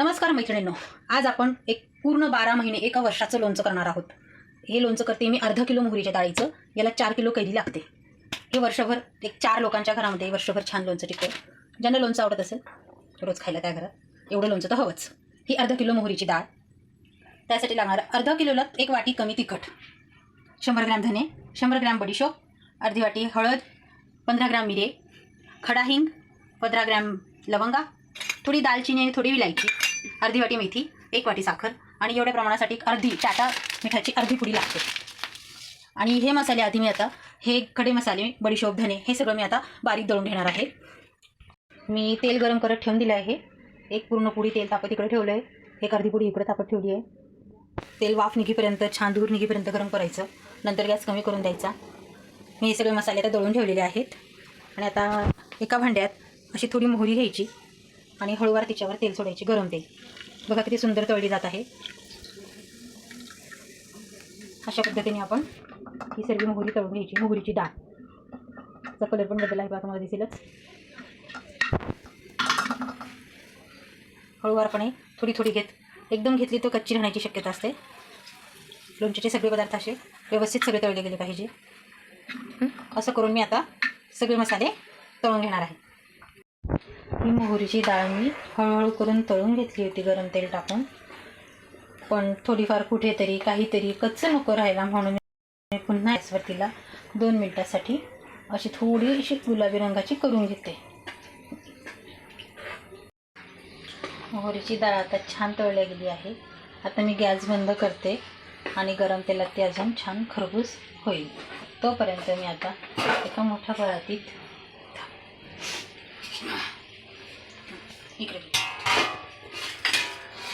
नमस्कार मैत्रिणींनो. आज आपण एक पूर्ण बारा महिने एका वर्षाचं लोणचं करणार आहोत. हे लोणचं करते मी अर्धा किलो मोहरीच्या डाळीचं. याला चार किलो कैरी लागते. हे वर्षभर एक चार लोकांच्या घरामध्ये वर्षभर छान लोणचं टिकतं. ज्यांना लोणचं आवडत असेल रोज खायला त्या घरात. एवढं लोणचं तर हवंच. ही अर्धा किलो मोहरीची डाळ. त्यासाठी लागणार अर्धा किलोला एक वाटी कमी तिखट. शंभर ग्रॅम धने शंभर ग्रॅम बडीशोप अर्धी वाटी हळद पंधरा ग्रॅम मिरे खडा हिंग पंधरा ग्रॅम लवंगा थोडी दालचिनी आणि थोडी विलायची. अर्धी वाटी मेथी एक वाटी साखर आणि एवढ्या प्रमाणासाठी अर्धी टाटा मिठाची अर्धी पुडी लागते. आणि हे मसाले आधी मी आता हे खडे मसाले बडीशोप धने हे सगळं मी आता बारीक दळून घेणार आहे. मी तेल गरम करत ठेवून दिलं आहे. एक पूर्ण पुडी तेल तापत इकडे ठेवलं आहे एक अर्धी पुडी इकडे तापत ठेवली आहे. तेल वाफ निघेपर्यंत छान दूर निघीपर्यंत गरम करायचं. नंतर गॅस कमी करून द्यायचा. मी हे सगळे मसाले आता दळून ठेवलेले आहेत. आणि आता एका भांड्यात अशी थोडी मोहरी घ्यायची. आणि हळूवार तिच्यावर तेल सोडायची गरम तेल. बघा किती सुंदर तळली जात आहे. अशा पद्धतीने आपण ही सर्व मोहरी तळून घ्यायची. मोहरीची डाळ. त्याचा कलर पण बदल आहे बघा तुम्हाला दिसेलच. हळूवारपणे थोडी थोडी घेत एकदम घेतली तर कच्ची राहण्याची शक्यता असते. लोणच्याचे सगळे पदार्थ असे व्यवस्थित सगळे तळले गेले पाहिजे. असं करून मी आता सगळे मसाले तळून घेणार आहे. ही मोहरीची डाळ मी हळूहळू करून तळून घेतली होती गरम तेल टाकून. पण थोडीफार कुठेतरी काहीतरी कच्चं नको राहायला म्हणून मी पुन्हा गॅसवर तिला दोन मिनटासाठी अशी थोडीशी गुलाबी रंगाची करून घेते. मोहरीची डाळ आता छान तळल्या गेली आहे. आता मी गॅस बंद करते आणि गरम तेलात ती अजून छान खरबूज होईल. तोपर्यंत मी आता एका मोठ्या परातीत इकडे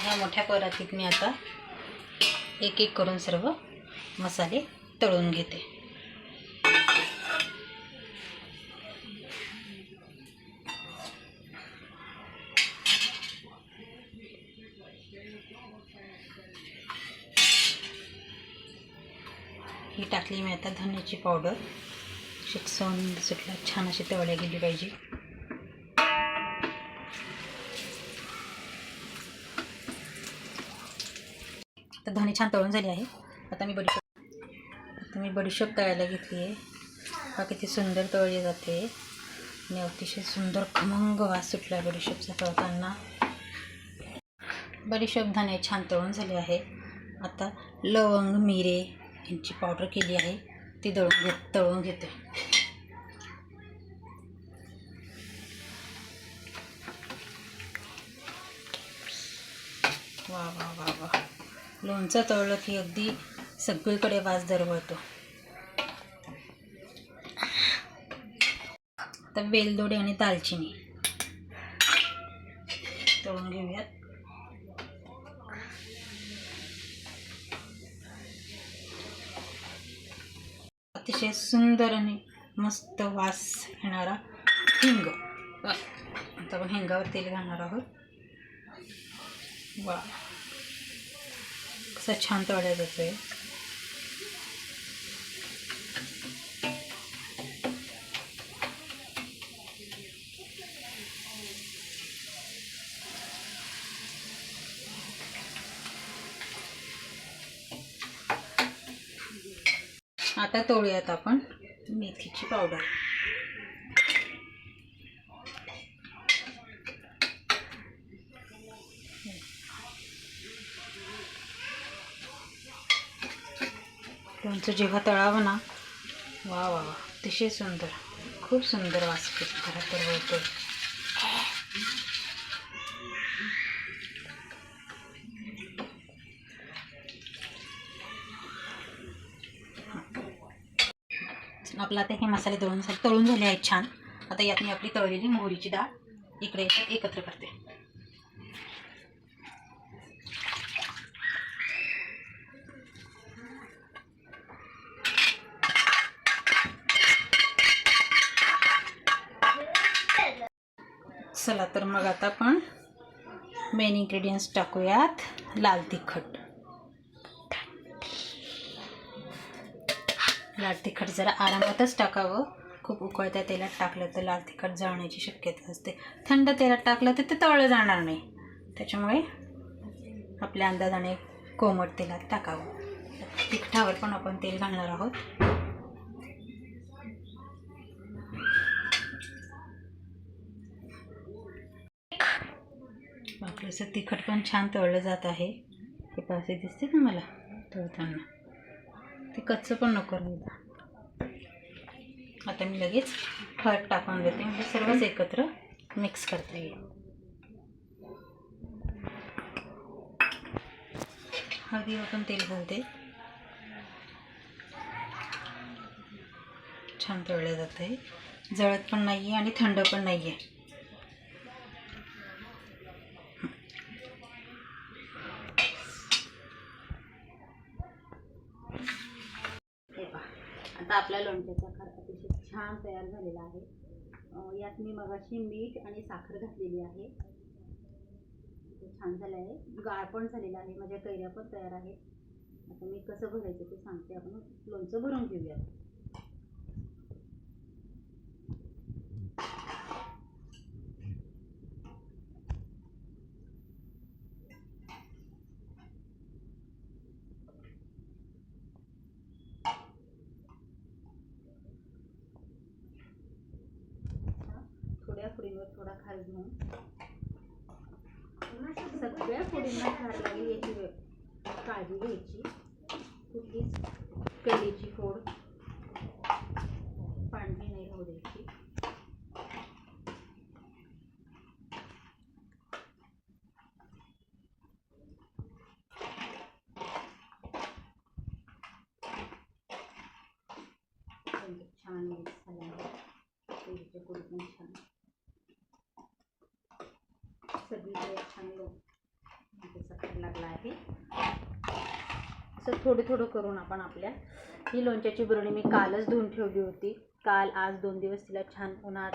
ह्या मोठ्या परातीत मी आता एक एक करून सर्व मसाले तळून घेते. ही टाकली मी आता धन्याची पावडर. शिकसवून सुटला छान अशी तळल्या गेली पाहिजे. तर धने छान तळून झाली आहे. आता मी बडीशेप आता मी बडीशेप तळायला घेतली आहे. हा किती सुंदर तळली जाते. आणि अतिशय सुंदर खमंग वास सुटला आहे तळताना. बडीशेप धने छान तळून झाले आहे. आता लवंग मिरे यांची पावडर केली आहे. ती दळून घेत तळून घेते. वा वा वा वा. लोणचं तळलं की अगदी सगळीकडे वास दरवळतो. आता वेलदोडे आणि दालचिनी तळून घेऊयात. अतिशय सुंदर आणि मस्त वास येणारा हिंग. आता आपण हिंगावर तेल घालणार आहोत. वा. कसा छान तळल्या आहे. आता तळूयात आपण मेथीची पावडर. लोणचं जेव्हा तळावं ना वा वा वा अतिशय सुंदर खूप सुंदर वास घरात होतो आपला आता हे मसाले तळून झाले तळून झाले आहेत छान. आता यात मी आपली तळलेली मोहरीची डाळ इकडे एकत्र करते. चला तर मग आता आपण मेन इन्ग्रेडियंट्स टाकूयात. लाल तिखट. लाल तिखट जरा आरामातच टाकावं. खूप उकळत्या तेलात टाकलं तर लाल तिखट जाळण्याची शक्यता असते. थंड तेलात टाकलं तर ते तळलं जाणार नाही. त्याच्यामुळे आपल्या अंदाजाने कोमट तेलात टाकावं. तिखटावर पण आपण तेल घालणार आहोत. बापरे असं तिखट पण छान तळलं जात आहे. हे पासे दिसते ना मला तळताना. ते कच्चं पण नको राहिलं आता मी लगेच हळद टाकून देते. म्हणजे सर्वच एकत्र मिक्स करता. येईल हळदी पण तेल घालते छान तळलं जात आहे जळत पण नाही आहे आणि थंड पण नाही आहे आता आपल्या लोणच्याचा खार अतिशय छान तयार झालेला आहे. यात मी मगाशी मीठ आणि साखर घातलेली आहे. ते छान झालं आहे गाळ पण झालेला आहे. माझ्या कैऱ्या पण तयार आहेत. आता मी कसं भरायचं ते सांगते. आपण लोणचं भरून घेऊया थोड्या थोडा खार घेऊन. सगळ्या फोडींना खार लागली याची काळजी घ्यायची कुठलीच कैरीची फोड पांढरी नाही राहू द्यायची म्हणजे छान मिक्स झालं आहे कैरीच्या फोडी पण छान सगळीकडे छान लागला आहे. असं थोडं थोडं करून आपण आपल्या ही लोणच्याची बुरणी मी कालच धुवून ठेवली होती. काल आज दोन दिवस तिला छान उन्हात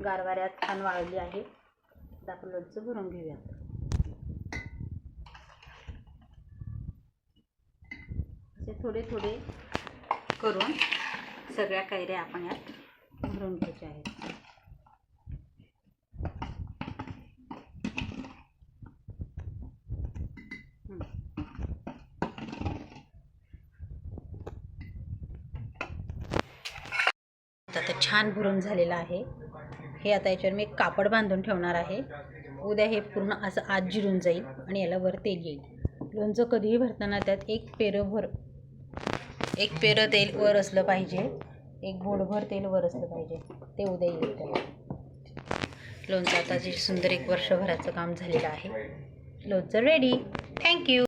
गारवाऱ्यात छान वाळली आहे. आता आपण लोणचं भरून घेऊयात. असे थोडे थोडे करून सगळ्या कैऱ्या आपण यात भरून घ्यायच्या आहेत हं. आता छान भरून झालेलं आहे. हे आता याच्यावर मी एक कापड बांधून ठेवणार आहे. उद्या हे पूर्ण असं आत जिरून जाईल आणि याला वर तेल येईल. लोणचं कधीही भरताना त्यात एक पेरं भर एक पेरं तेल वर असलं पाहिजे. एक गोडभर तेल वर असलं पाहिजे. ते उद्या येईल त्याला. लोणचं आता जे सुंदर एक वर्षभराचं काम झालेलं आहे. लोणचं रेडी थँक्यू